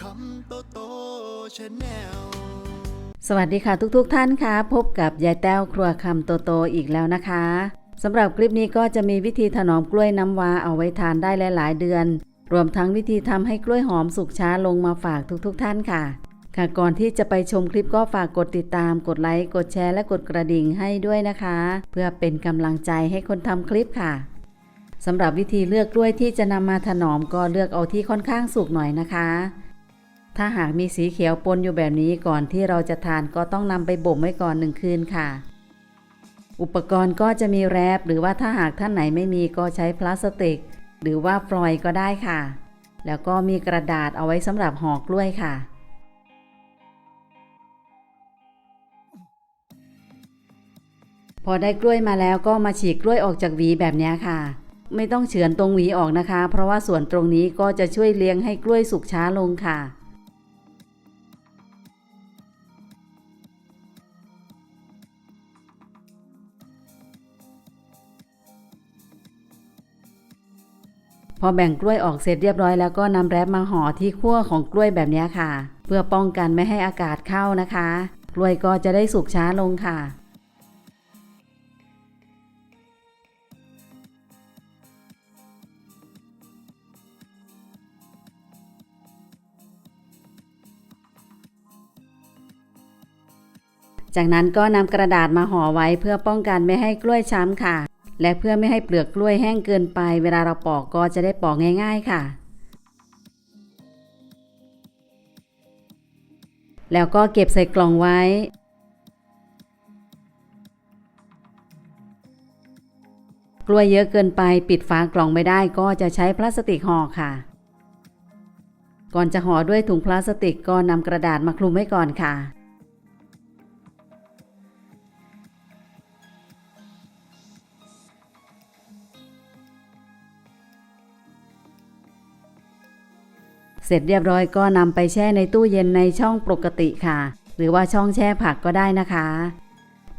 คำโตโตชาแนลสวัสดีค่ะทุกๆทท่านค่ะ พบกับยายแต้วครัวคำโตโตอีกแล้วนะคะสำหรับคลิปนี้ก็จะมีวิธีถนอมกล้วยน้ำว้าเอาไว้ทานได้หลาย ๆ เดือน รวมทั้งวิธีทำให้กล้วยหอมสุกช้าลงมาฝากทุกๆทท่านค่ะ ค่ะก่อนที่จะไปชมคลิปก็ฝากกดติดตาม กดไลค์กดแชร์และกดกระดิ่งให้ด้วยนะคะ เพื่อเป็นกำลังใจให้คนทำคลิปค่ะสำหรับวิธีเลือกกล้วยที่จะนำมาถนอมก็เลือกเอาที่ค่อนข้างสุกหน่อยนะคะ ถ้าหากมีสีเขียวปนอยู่แบบนี้ก่อนที่เราจะทานก็ต้องนำไปบ่มไว้ก่อนหนึ่งคืนค่ะ อุปกรณ์ก็จะมีแรปหรือว่าถ้าหากท่านไหนไม่มีก็ใช้พลาสติก หรือว่าฟลอยล์ก็ได้ค่ะ แล้วก็มีกระดาษเอาไว้สำหรับห่อกล้วยค่ะพอได้กล้วยมาแล้วก็มาฉีกกล้วยออกจากหวีแบบนี้ค่ะ ไม่ต้องเฉือนตรงหวีออกนะคะ เพราะว่าส่วนตรงนี้ก็จะช่วยเลี้ยงให้กล้วยสุกช้าลงค่ะ พอแบ่งกล้วยออกเสร็จเรียบร้อยแล้วก็นำแรปมาห่อที่ขั้วของกล้วยแบบนี้ค่ะ เพื่อป้องกันไม่ให้อากาศเข้านะคะ กล้วยก็จะได้สุกช้าลงค่ะจากนั้นก็นำกระดาษมาห่อไว้เพื่อป้องกันไม่ให้กล้วยช้ำค่ะ และเพื่อไม่ให้เปลือกกล้วยแห้งเกินไป เวลาเราปอกก็จะได้ปอกง่าย ๆค่ะ แล้วก็เก็บใส่กล่องไว้ กล้วยเยอะเกินไปปิดฝากล่องไม่ได้ก็จะใช้พลาสติกห่อค่ะ ก่อนจะห่อด้วยถุงพลาสติกก็นำกระดาษมาคลุมไว้ก่อนค่ะ เสร็จเรียบร้อยก็นำไปแช่ในตู้เย็นในช่องปกติค่ะ หรือว่าช่องแช่ผักก็ได้นะคะ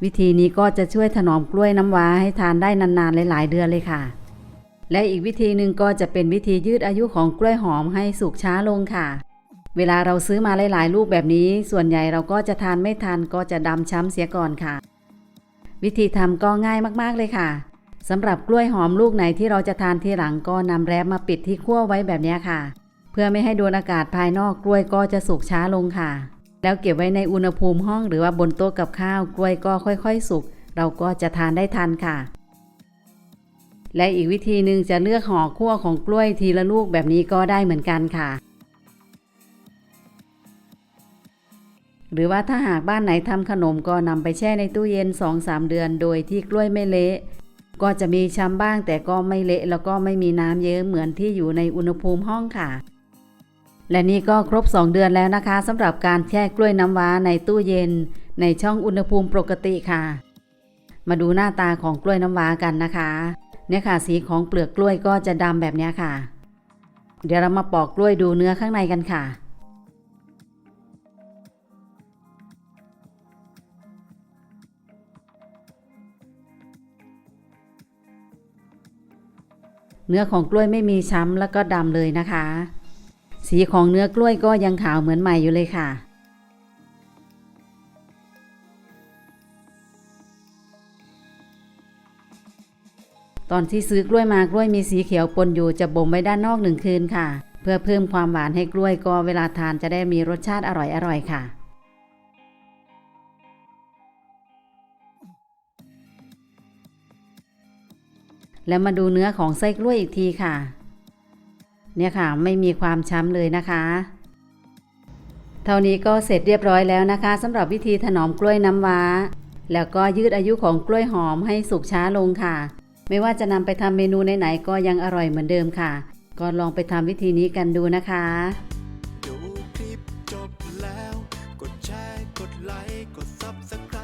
วิธีนี้ก็จะช่วยถนอมกล้วยน้ำว้าให้ทานได้นานๆหลายๆเดือนเลยค่ะ และอีกวิธีหนึ่งก็จะเป็นวิธียืดอายุของกล้วยหอมให้สุกช้าลงค่ะ เวลาเราซื้อมาหลายๆลูกแบบนี้ ส่วนใหญ่เราก็จะทานไม่ทันก็จะดำช้ำเสียก่อนค่ะ วิธีทำก็ง่ายมากๆเลยค่ะสำหรับกล้วยหอมลูกไหนที่เราจะทานทีหลังก็นำแรปมาปิดที่ขั้วไว้แบบนี้ค่ะ เพื่อไม่ให้โดนอากาศภายนอกกล้วยก็จะสุกช้าลงค่ะ แล้วเก็บไว้ในอุณหภูมิห้องหรือว่าบนโต๊ะกับข้าวกล้วยก็ค่อยๆ สุก เราก็จะทานได้ทันค่ะ และอีกวิธีหนึ่งจะเลือกห่อขั้วของกล้วยทีละลูกแบบนี้ก็ได้เหมือนกันค่ะหรือว่าถ้าหากบ้านไหนทำขนมก็นำไปแช่ในตู้เย็น 2-3 เดือน โดยที่กล้วยไม่เละ ก็จะมีช้ำบ้างแต่ก็ไม่เละแล้วก็ไม่มีน้ำเยอะเหมือนที่อยู่ในอุณหภูมิห้องค่ะ และนี่ก็ครบ 2 เดือนแล้วนะคะสำหรับการแช่กล้วยน้ำว้าในตู้เย็น ในช่องอุณหภูมิปกติค่ะ มาดูหน้าตาของกล้วยน้ำว้ากันนะคะ เนี่ยค่ะสีของเปลือกกล้วยก็จะดำแบบนี้ค่ะ เดี๋ยวเรามาปอกกล้วยดูเนื้อข้างในกันค่ะเนื้อของกล้วยไม่มีช้ำแล้วก็ดำเลยนะคะ สีของเนื้อกล้วยก็ยังขาวเหมือนใหม่อยู่เลยค่ะ ตอนที่ซื้อกล้วยมากล้วยมีสีเขียวปนอยู่จะบ่มไว้ด้านนอกหนึ่งคืนค่ะ เพื่อเพิ่มความหวานให้กล้วยก็เวลาทานจะได้มีรสชาติอร่อยๆค่ะแล้วมาดูเนื้อของไส้กล้วยอีกทีค่ะ เนี่ยค่ะไม่มีความช้ำเลยนะคะ เท่านี้ก็เสร็จเรียบร้อยแล้วนะคะสำหรับวิธีถนอมกล้วยน้ำว้า แล้วก็ยืดอายุของกล้วยหอมให้สุกช้าลงค่ะ ไม่ว่าจะนำไปทำเมนูไหนๆก็ยังอร่อยเหมือนเดิมค่ะ ก็ลองไปทำวิธีนี้กันดูนะคะดูคลิปจบแล้ว กดแชร์กดไลค์กด Subscribe